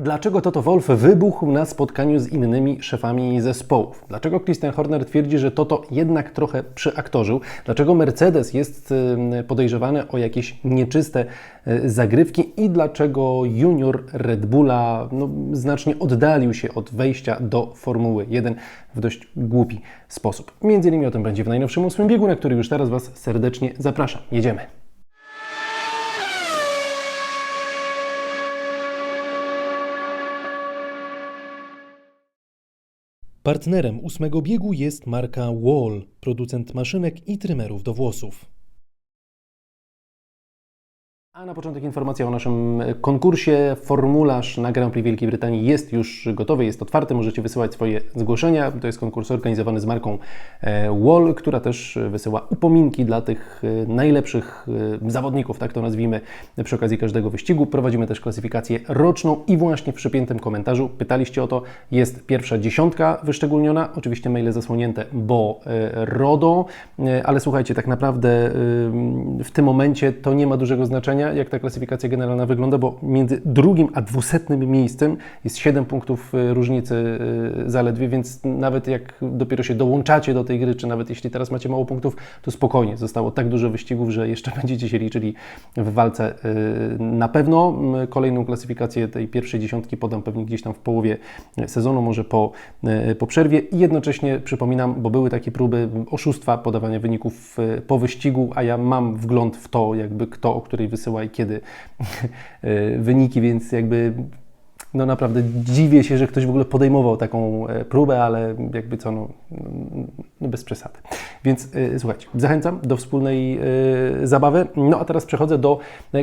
Dlaczego Toto Wolf wybuchł na spotkaniu z innymi szefami zespołów? Dlaczego Christian Horner twierdzi, że Toto jednak trochę przyaktorzył? Dlaczego Mercedes jest podejrzewany o jakieś nieczyste y, zagrywki? I dlaczego junior Red Bulla no, znacznie oddalił się od wejścia do Formuły 1 w dość głupi sposób? Między innymi o tym będzie w najnowszym ósmym biegu, na który już teraz Was serdecznie zapraszam. Jedziemy! Partnerem ósmego biegu jest marka Wall, producent maszynek i trymerów do włosów. A na początek informacja o naszym konkursie. Formularz na Grand Prix Wielkiej Brytanii jest już gotowy, jest otwarty. Możecie wysyłać swoje zgłoszenia. To jest konkurs organizowany z marką e, Wall, która też wysyła upominki dla tych e, najlepszych e, zawodników, tak to nazwijmy, przy okazji każdego wyścigu. Prowadzimy też klasyfikację roczną i właśnie w przypiętym komentarzu pytaliście o to. Jest pierwsza dziesiątka wyszczególniona, oczywiście maile zasłonięte, bo RODO, ale słuchajcie, tak naprawdę w tym momencie to nie ma dużego znaczenia jak ta klasyfikacja generalna wygląda, bo między drugim a dwusetnym miejscem jest 7 punktów y, różnicy y, zaledwie, więc nawet jak dopiero się dołączacie do tej gry, czy nawet jeśli teraz macie mało punktów, to spokojnie. Zostało tak dużo wyścigów, że jeszcze będziecie się liczyli w walce y, na pewno. Kolejną klasyfikację tej pierwszej dziesiątki podam pewnie gdzieś tam w połowie sezonu, może po, po przerwie. I jednocześnie przypominam, bo były takie próby oszustwa podawania wyników po wyścigu, a ja mam wgląd w to, jakby kto o której wysyła i kiedy e, wyniki, więc jakby no naprawdę dziwię się, że ktoś w ogóle podejmował taką e, próbę, ale jakby co, no, no bez przesady. Więc yy, słuchajcie, zachęcam do wspólnej yy, zabawy. No a teraz przechodzę do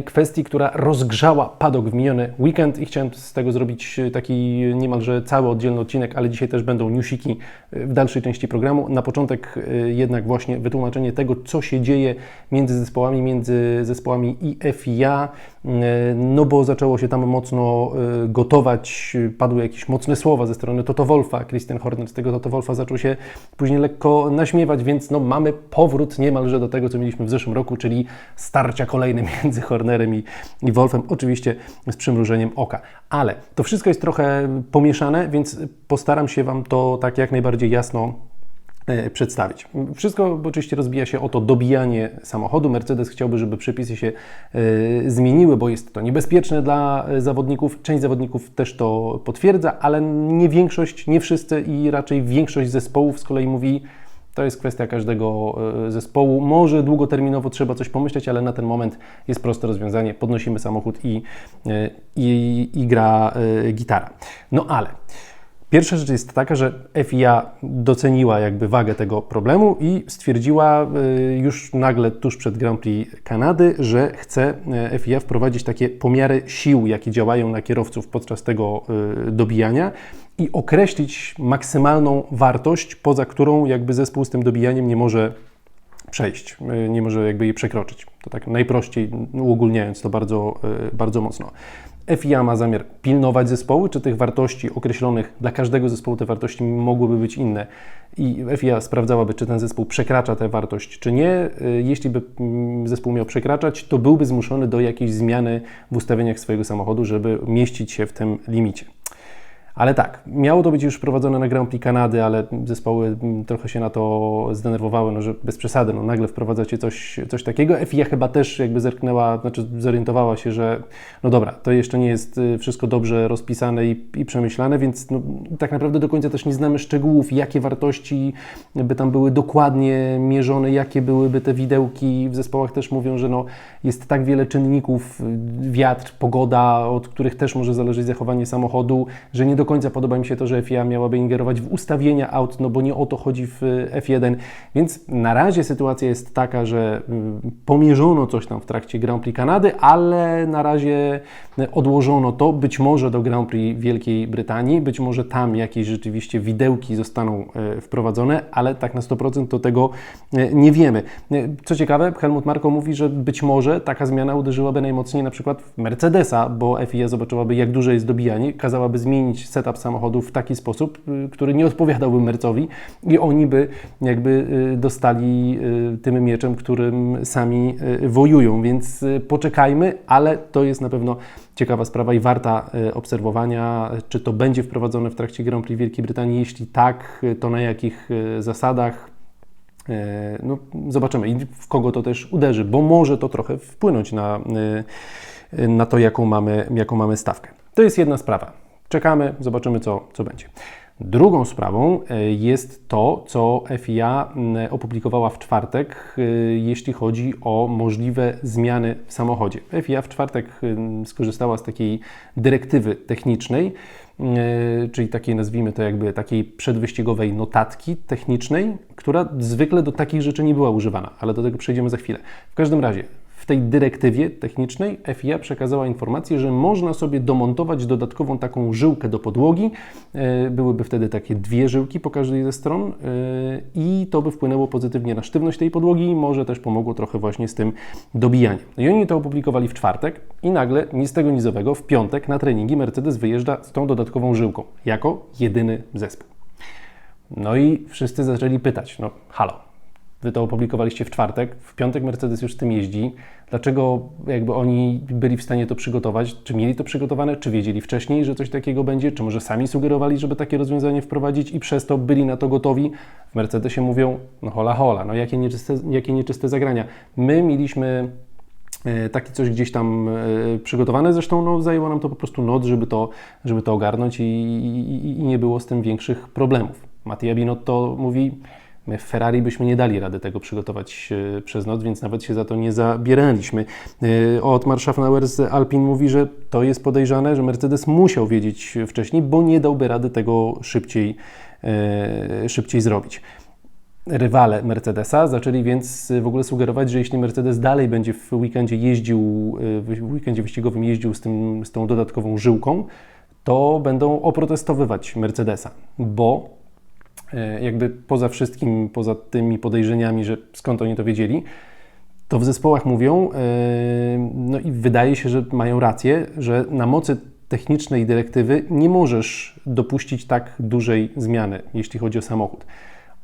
kwestii, która rozgrzała padok w miniony weekend i chciałem z tego zrobić taki niemalże cały oddzielny odcinek, ale dzisiaj też będą newsiki w dalszej części programu. Na początek jednak właśnie wytłumaczenie tego, co się dzieje między zespołami, między zespołami i FIA, no bo zaczęło się tam mocno gotować cytować, padły jakieś mocne słowa ze strony Toto Wolfa. Christian Horner z tego Toto Wolfa zaczął się później lekko naśmiewać, więc no, mamy powrót niemalże do tego, co mieliśmy w zeszłym roku, czyli starcia kolejne między Hornerem i, i Wolfem, oczywiście z przymrużeniem oka. Ale to wszystko jest trochę pomieszane, więc postaram się Wam to tak jak najbardziej jasno przedstawić. Wszystko oczywiście rozbija się o to dobijanie samochodu. Mercedes chciałby, żeby przepisy się y, zmieniły, bo jest to niebezpieczne dla e, zawodników. Część zawodników też to potwierdza, ale nie większość, nie wszyscy i raczej większość zespołów z kolei mówi, to jest kwestia każdego zespołu. Może długoterminowo trzeba coś pomyśleć, ale na ten moment jest proste rozwiązanie. Podnosimy samochód i, i, i gra gitara. No ale Pierwsza rzecz jest taka, że FIA doceniła jakby wagę tego problemu i stwierdziła y, już nagle tuż przed Grand Prix Kanady, że chce y, FIA wprowadzić takie pomiary sił, jakie działają na kierowców podczas tego y, dobijania i określić maksymalną wartość, poza którą jakby zespół z tym dobijaniem nie może przejść, nie może jakby jej przekroczyć. To tak najprościej uogólniając to bardzo, bardzo mocno. FIA ma zamiar pilnować zespołu, czy tych wartości określonych dla każdego zespołu te wartości mogłyby być inne. I FIA sprawdzałaby, czy ten zespół przekracza tę wartość, czy nie. Y, jeśli by mm, zespół miał przekraczać, to byłby zmuszony do jakiejś zmiany w ustawieniach swojego samochodu, żeby mieścić się w tym limicie. Ale tak, miało to być już wprowadzone na Grand Prix Kanady, ale zespoły mm, trochę się na to zdenerwowały, no, że bez przesady, no, nagle wprowadzacie coś, coś takiego. FIA chyba też jakby zerknęła, znaczy zorientowała się, że no dobra, to jeszcze nie jest y, wszystko dobrze rozpisane i, i przemyślane, więc no, tak naprawdę do końca też nie znamy szczegółów, jakie wartości by tam były dokładnie mierzone, jakie byłyby te widełki. W zespołach też mówią, że no, jest tak wiele czynników, y, wiatr, pogoda, od których też może zależeć zachowanie samochodu, że nie do końca podoba mi się to, że FIA miałaby ingerować w ustawienia aut, no bo nie o to chodzi w F1. Więc na razie sytuacja jest taka, że mm, pomierzono coś tam w trakcie Grand Prix Kanady, ale na razie odłożono to być może do Grand Prix Wielkiej Brytanii, być może tam jakieś rzeczywiście widełki zostaną e, wprowadzone, ale tak na 100% to tego e, nie wiemy. E, co ciekawe, Helmut Marko mówi, że być może taka zmiana uderzyłaby najmocniej na przykład w Mercedesa, bo FIA zobaczyłaby jak duże jest dobijanie, kazałaby zmienić setup samochodu w taki sposób, y, który nie odpowiadałby Mercowi i oni by jakby y, dostali y, tym mieczem, którym sami wojują, więc poczekajmy, ale to jest na pewno ciekawa sprawa i warta obserwowania, czy to będzie wprowadzone w trakcie Grand Prix Wielkiej Brytanii, jeśli tak, to na jakich zasadach, No, zobaczymy, i w kogo to też uderzy, bo może to trochę wpłynąć na, na to, jaką mamy, jaką mamy stawkę. To jest jedna sprawa. Czekamy, zobaczymy, co, co będzie. Drugą sprawą e, jest to, co FIA opublikowała w czwartek, e, jeśli chodzi o możliwe zmiany w samochodzie. FIA w czwartek m, skorzystała z takiej dyrektywy technicznej, e, czyli takiej, nazwijmy to jakby takiej przedwyścigowej notatki technicznej, która zwykle do takich rzeczy nie była używana, ale do tego przejdziemy za chwilę. W każdym razie, tej dyrektywie technicznej FIA przekazała informację, że można sobie domontować dodatkową taką żyłkę do podłogi. E, Byłyby wtedy takie dwie żyłki po każdej ze stron e, i to by wpłynęło pozytywnie na sztywność tej podłogi i może też pomogło trochę właśnie z tym dobijaniem. No I oni to opublikowali w czwartek i nagle, ni z tego ni z owego, w piątek na treningi Mercedes wyjeżdża z tą dodatkową żyłką, jako jedyny zespół. No i wszyscy zaczęli pytać, no halo, Wy to opublikowaliście w czwartek, w piątek Mercedes już z tym jeździ. Dlaczego jakby oni byli w stanie to przygotować? Czy mieli to przygotowane? Czy wiedzieli wcześniej, że coś takiego będzie? Czy może sami sugerowali, żeby takie rozwiązanie wprowadzić i przez to byli na to gotowi? W Mercedesie mówią, no hola hola, no jakie nieczyste, jakie nieczyste zagrania. My mieliśmy e, taki coś gdzieś tam e, przygotowane. Zresztą no, zajęło nam to po prostu noc, żeby to, żeby to ogarnąć i, i, i nie było z tym większych problemów. Mattia Binotto mówi, w Ferrari byśmy nie dali rady tego przygotować e, przez noc, więc nawet się za to nie zabieraliśmy. E, Otmar Schaffnauer z Alpin mówi, że to jest podejrzane, że Mercedes musiał wiedzieć wcześniej, bo nie dałby rady tego szybciej, e, szybciej zrobić rywale Mercedesa zaczęli więc w ogóle sugerować, że jeśli Mercedes dalej będzie w weekendzie jeździł, w weekendzie wyścigowym jeździł z, tym, z tą dodatkową żyłką, to będą oprotestowywać Mercedesa, bo jakby poza wszystkim, poza tymi podejrzeniami, że skąd oni to wiedzieli, to w zespołach mówią, e, no i wydaje się, że mają rację, że na mocy technicznej dyrektywy nie możesz dopuścić tak dużej zmiany, jeśli chodzi o samochód.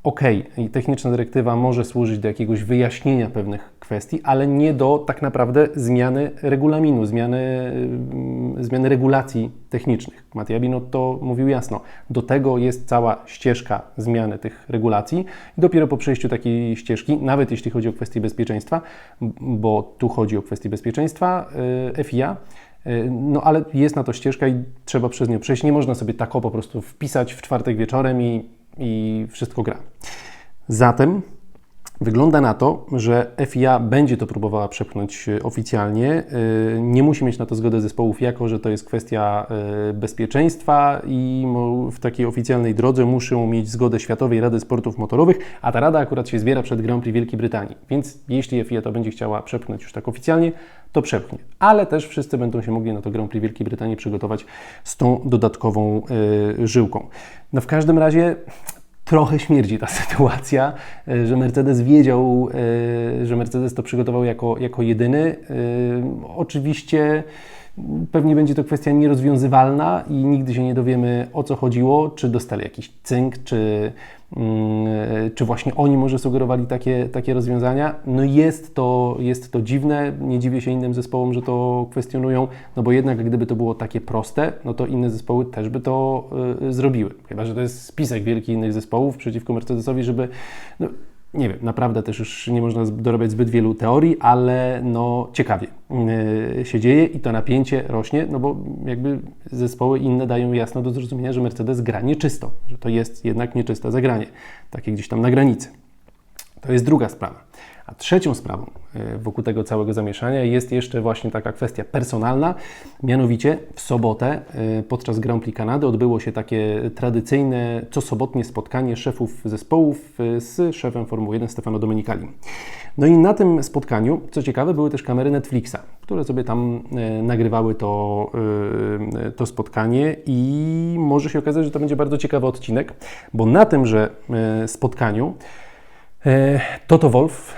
OK, i techniczna dyrektywa może służyć do jakiegoś wyjaśnienia pewnych kwestii, ale nie do tak naprawdę zmiany regulaminu, zmiany, mm, zmiany regulacji technicznych. Mattia Binotto mówił jasno, do tego jest cała ścieżka zmiany tych regulacji i dopiero po przejściu takiej ścieżki, nawet jeśli chodzi o kwestie bezpieczeństwa, bo tu chodzi o kwestie bezpieczeństwa, yy, FIA, yy, no ale jest na to ścieżka i trzeba przez nią przejść. Nie można sobie tak o po prostu wpisać w czwartek wieczorem i i wszystko gra. Zatem wygląda na to, że FIA będzie to próbowała przepchnąć oficjalnie. Nie musi mieć na to zgodę zespołów, jako że to jest kwestia bezpieczeństwa i w takiej oficjalnej drodze muszą mieć zgodę Światowej Rady Sportów Motorowych, a ta rada akurat się zbiera przed Grand Prix Wielkiej Brytanii. Więc jeśli FIA to będzie chciała przepchnąć już tak oficjalnie, to przepchnie. Ale też wszyscy będą się mogli na to Grand Prix Wielkiej Brytanii przygotować z tą dodatkową żyłką. No w każdym razie trochę śmierdzi ta sytuacja, y, że Mercedes wiedział, y, że Mercedes to przygotował jako, jako jedyny. Oczywiście Pewnie będzie to kwestia nierozwiązywalna i nigdy się nie dowiemy o co chodziło, czy dostali jakiś cynk, czy, mm, czy właśnie oni może sugerowali takie, takie rozwiązania. No jest to, jest to dziwne, nie dziwię się innym zespołom, że to kwestionują, no bo jednak gdyby to było takie proste, no to inne zespoły też by to y, zrobiły. Chyba, że to jest spisek wielki innych zespołów przeciwko Mercedesowi, żeby... No, nie wiem, naprawdę też już nie można dorabiać zbyt wielu teorii, ale no ciekawie yy, się dzieje i to napięcie rośnie, no bo jakby zespoły inne dają jasno do zrozumienia, że Mercedes gra nieczysto, że to jest jednak nieczyste zagranie, takie gdzieś tam na granicy. To jest druga sprawa. A trzecią sprawą e, wokół tego całego zamieszania jest jeszcze właśnie taka kwestia personalna. Mianowicie w sobotę e, podczas Grand Prix Kanady odbyło się takie tradycyjne, co sobotnie spotkanie szefów zespołów e, z szefem Formuły 1 Stefano Domenicali. No i na tym spotkaniu, co ciekawe, były też kamery Netflixa, które sobie tam nagrywały to, to spotkanie i może się okazać, że to będzie bardzo ciekawy odcinek, bo na tymże spotkaniu Toto Wolf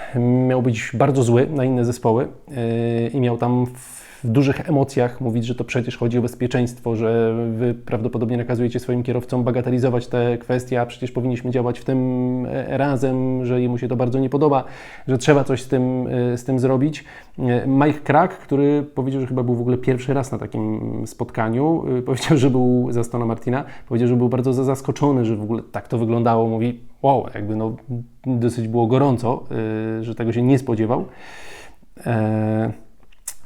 miał być bardzo zły na inne zespoły e, i miał tam w dużych emocjach mówić, że to przecież chodzi o bezpieczeństwo, że wy prawdopodobnie nakazujecie swoim kierowcom bagatelizować te kwestie, a przecież powinniśmy działać w tym e, razem, że jemu się to bardzo nie podoba, że trzeba coś z tym, z tym zrobić. Mike Krak, który powiedział, że chyba był w ogóle pierwszy raz na takim spotkaniu, powiedział, że był za Stona Martina, powiedział, że był bardzo zaskoczony, że w ogóle tak to wyglądało. Mówi, wow, jakby no dosyć było gorąco, że tego się nie spodziewał.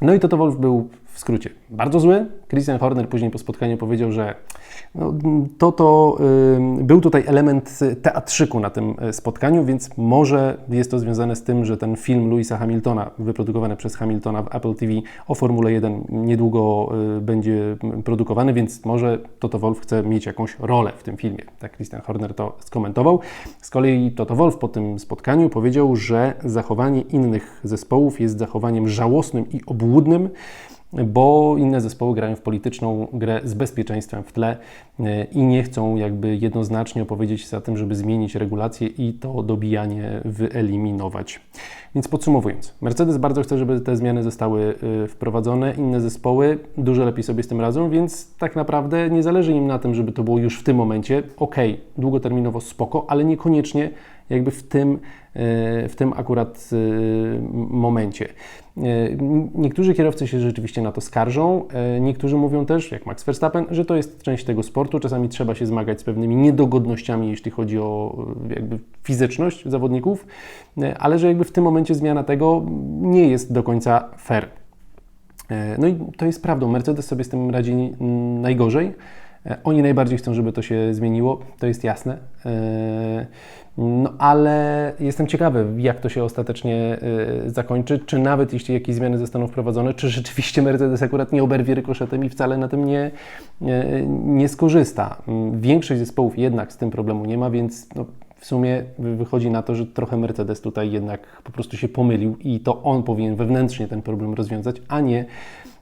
No i Toto Wolf był w skrócie bardzo zły. Christian Horner później po spotkaniu powiedział, że no, to, to y, był tutaj element teatrzyku na tym y, spotkaniu, więc może jest to związane z tym, że ten film Louisa Hamiltona, wyprodukowany przez Hamiltona w Apple TV o Formule 1 niedługo y, będzie produkowany, więc może Toto Wolf chce mieć jakąś rolę w tym filmie. Tak Christian Horner to skomentował. Z kolei Toto Wolf po tym spotkaniu powiedział, że zachowanie innych zespołów jest zachowaniem żałosnym i obłudnym bo inne zespoły grają w polityczną grę z bezpieczeństwem w tle e, i nie chcą jakby jednoznacznie opowiedzieć za tym, żeby zmienić regulacje i to dobijanie wyeliminować. Więc podsumowując, Mercedes bardzo chce, żeby te zmiany zostały e, wprowadzone, inne zespoły dużo lepiej sobie z tym radzą, więc tak naprawdę nie zależy im na tym, żeby to było już w tym momencie. Ok, długoterminowo spoko, ale niekoniecznie jakby w tym, w tym akurat momencie. E, niektórzy kierowcy się rzeczywiście na to skarżą, e, niektórzy mówią też, jak Max Verstappen, że to jest część tego sportu. Czasami trzeba się zmagać z pewnymi niedogodnościami, jeśli chodzi o e, jakby fizyczność zawodników, ale że jakby w tym momencie zmiana tego nie jest do końca fair. No i to jest prawdą. Mercedes sobie z tym radzi najgorzej. Oni najbardziej chcą, żeby to się zmieniło, to jest jasne. No ale jestem ciekawy, jak to się ostatecznie y, zakończy, czy nawet jeśli jakieś zmiany zostaną wprowadzone, czy rzeczywiście Mercedes akurat nie oberwie rykoszetem i wcale na tym nie, nie skorzysta. Większość zespołów jednak z tym problemu nie ma, więc no, w sumie wychodzi na to, że trochę Mercedes tutaj jednak po prostu się pomylił i to on powinien wewnętrznie ten problem rozwiązać, a nie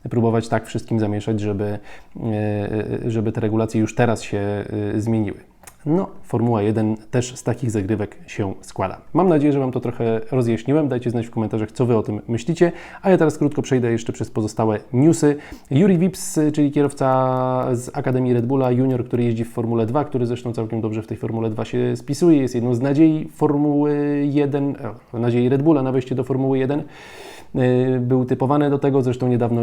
próbować tak wszystkim zamieszać, żeby, y, żeby te regulacje już teraz się zmieniły. No, Formuła 1 też z takich zagrywek się składa. Mam nadzieję, że Wam to trochę rozjaśniłem. Dajcie znać w komentarzach, co Wy o tym myślicie. A ja teraz krótko przejdę jeszcze przez pozostałe newsy. Yuri Vips, czyli kierowca z Akademii Red Bulla Junior, który jeździ w Formule 2, który zresztą całkiem dobrze w tej Formule 2 się spisuje, jest jedną z nadziei Formuły 1, e, nadziei Red Bulla na wejście do Formuły 1. Y, był typowany do tego, zresztą niedawno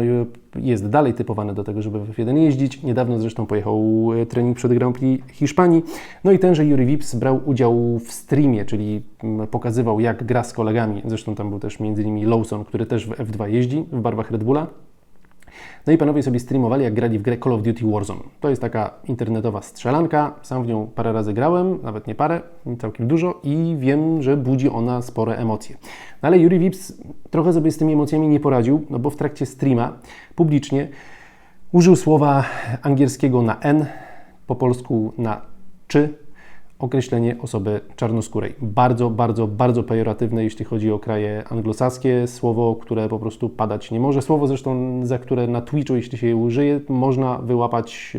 jest dalej typowany do tego, żeby w F1 jeździć. Niedawno zresztą pojechał y, trening przed Grand Prix Hiszpanii. No i tenże Yuri Vips brał udział w streamie, czyli mm, pokazywał jak gra z kolegami. Zresztą tam był też m.in. Lawson, który też w F2 jeździ w barwach Red Bulla. No i panowie sobie streamowali, jak grali w grę Call of Duty Warzone. To jest taka internetowa strzelanka, sam w nią parę razy grałem, nawet nie parę, całkiem dużo i wiem, że budzi ona spore emocje. No ale Yuri Vips trochę sobie z tymi emocjami nie poradził, no bo w trakcie streama publicznie użył słowa angielskiego na N, po polsku na czy, określenie osoby czarnoskórej. Bardzo, bardzo, bardzo pejoratywne, jeśli chodzi o kraje anglosaskie. Słowo, które po prostu padać nie może. Słowo zresztą, za które na Twitchu, jeśli się je użyje, można wyłapać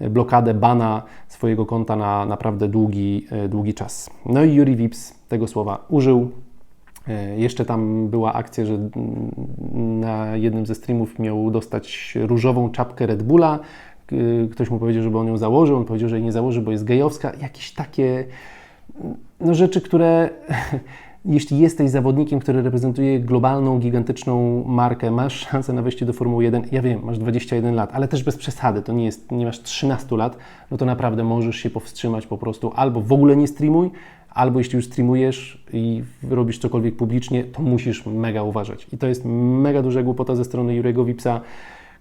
yy, blokadę bana swojego konta na naprawdę długi, yy, długi czas. No i Yuri Vips tego słowa użył. Yy, jeszcze tam była akcja, że na jednym ze streamów miał dostać różową czapkę Red Bulla, Y, ktoś mu powiedział, żeby on ją założył, on powiedział, że jej nie założy, bo jest gejowska. Jakieś takie no, rzeczy, które jeśli jesteś zawodnikiem, który reprezentuje globalną, gigantyczną markę, masz szansę na wejście do Formuły 1, ja wiem, masz 21 lat, ale też bez przesady, to nie jest, nie masz 13 lat, no to naprawdę możesz się powstrzymać po prostu, albo w ogóle nie streamuj, albo jeśli już streamujesz i robisz cokolwiek publicznie, to musisz mega uważać. I to jest mega duża głupota ze strony Jurego Wipsa,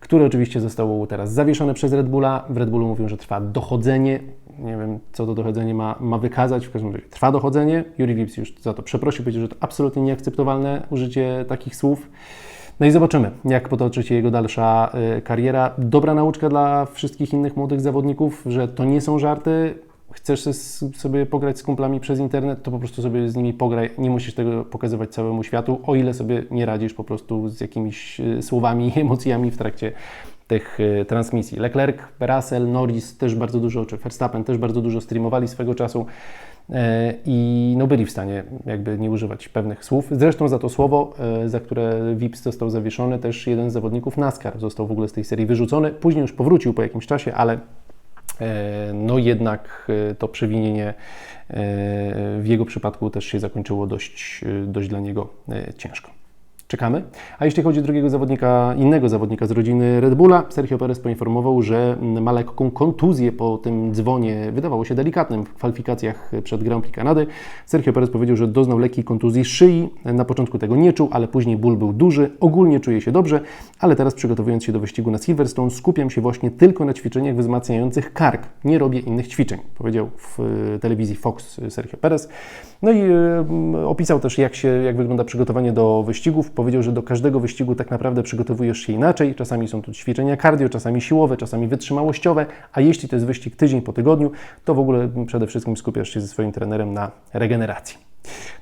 które oczywiście zostało teraz zawieszone przez Red Bulla. W Red Bullu mówią, że trwa dochodzenie. Nie wiem, co to dochodzenie ma, ma wykazać. W każdym razie trwa dochodzenie. Yuri Vips już za to przeprosił, powiedział, że to absolutnie nieakceptowalne użycie takich słów. No i zobaczymy, jak potoczy się jego dalsza y, kariera. Dobra nauczka dla wszystkich innych młodych zawodników, że to nie są żarty chcesz sobie pograć z kumplami przez internet, to po prostu sobie z nimi pograj. Nie musisz tego pokazywać całemu światu, o ile sobie nie radzisz po prostu z jakimiś e, słowami i emocjami w trakcie tych e, transmisji. Leclerc, Russell, Norris też bardzo dużo, czy Verstappen też bardzo dużo streamowali swego czasu. e, i no byli w stanie jakby nie używać pewnych słów. Zresztą za to słowo, za które Vips został zawieszony, też jeden z zawodników NASCAR został w ogóle z tej serii wyrzucony. Później już powrócił po jakimś czasie, ale no jednak e, to przewinienie e, w jego przypadku też się zakończyło dość, e, dość dla niego e, ciężko. Czekamy. A jeśli chodzi o drugiego zawodnika, innego zawodnika z rodziny Red Bulla, Sergio Perez poinformował, że ma lekką kontuzję po tym dzwonie, wydawało się delikatnym w kwalifikacjach przed Grand Prix Kanady. Sergio Perez powiedział, że doznał lekkiej kontuzji szyi. Na początku tego nie czuł, ale później ból był duży. Ogólnie czuje się dobrze, ale teraz przygotowując się do wyścigu na Silverstone, skupiam się właśnie tylko na ćwiczeniach wzmacniających kark. Nie robię innych ćwiczeń, powiedział w e, telewizji Fox Sergio Perez. No i e, opisał też, jak, się, jak wygląda przygotowanie do wyścigów. Powiedział, że do każdego wyścigu tak naprawdę przygotowujesz się inaczej. Czasami są to ćwiczenia cardio, czasami siłowe, czasami wytrzymałościowe, a jeśli to jest wyścig tydzień po tygodniu, to w ogóle przede wszystkim skupiasz się ze swoim trenerem na regeneracji.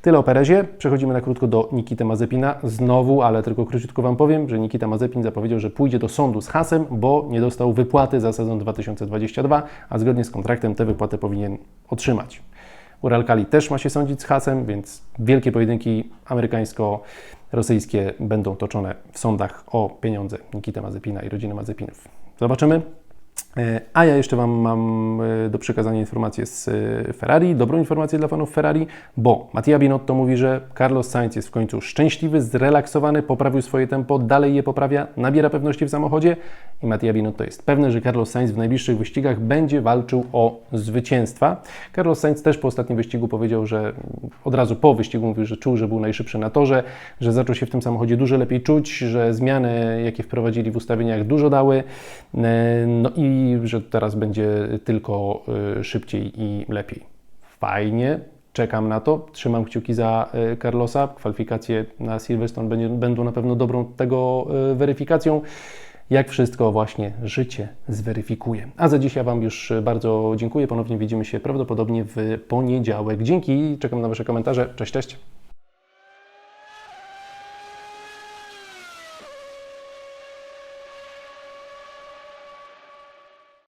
Tyle o Perezie. Przechodzimy na krótko do Nikita Mazepina. Znowu, ale tylko króciutko Wam powiem, że Nikita Mazepin zapowiedział, że pójdzie do sądu z hasem, bo nie dostał wypłaty za sezon 2022, a zgodnie z kontraktem tę wypłatę powinien otrzymać. Uralkali też ma się sądzić z hasem, więc wielkie pojedynki amerykańsko-rosyjskie będą toczone w sądach o pieniądze Nikita Mazepina i rodziny Mazepinów. Zobaczymy. E, A ja jeszcze Wam mam e, do przekazania informację z e, Ferrari, dobrą informację dla fanów Ferrari, bo Mattia Binotto mówi, że Carlos Sainz jest w końcu szczęśliwy, zrelaksowany, poprawił swoje tempo, dalej je poprawia, nabiera pewności w samochodzie i Mattia Binotto jest pewny, że Carlos Sainz w najbliższych wyścigach będzie walczył o zwycięstwa. Carlos Sainz też po ostatnim wyścigu powiedział, że od razu po wyścigu mówił, że czuł, że był najszybszy na torze, że zaczął się w tym samochodzie dużo lepiej czuć, że zmiany, jakie wprowadzili w ustawieniach, dużo dały. No i że teraz będzie tylko y, szybciej i lepiej. Fajnie, czekam na to, trzymam kciuki za y, Carlosa. Kwalifikacje na Silverstone będą na pewno dobrą tego y, weryfikacją. Jak wszystko właśnie życie zweryfikuje. A za dzisiaj Wam już bardzo dziękuję. Ponownie widzimy się prawdopodobnie w poniedziałek. Dzięki, czekam na Wasze komentarze. Cześć, cześć.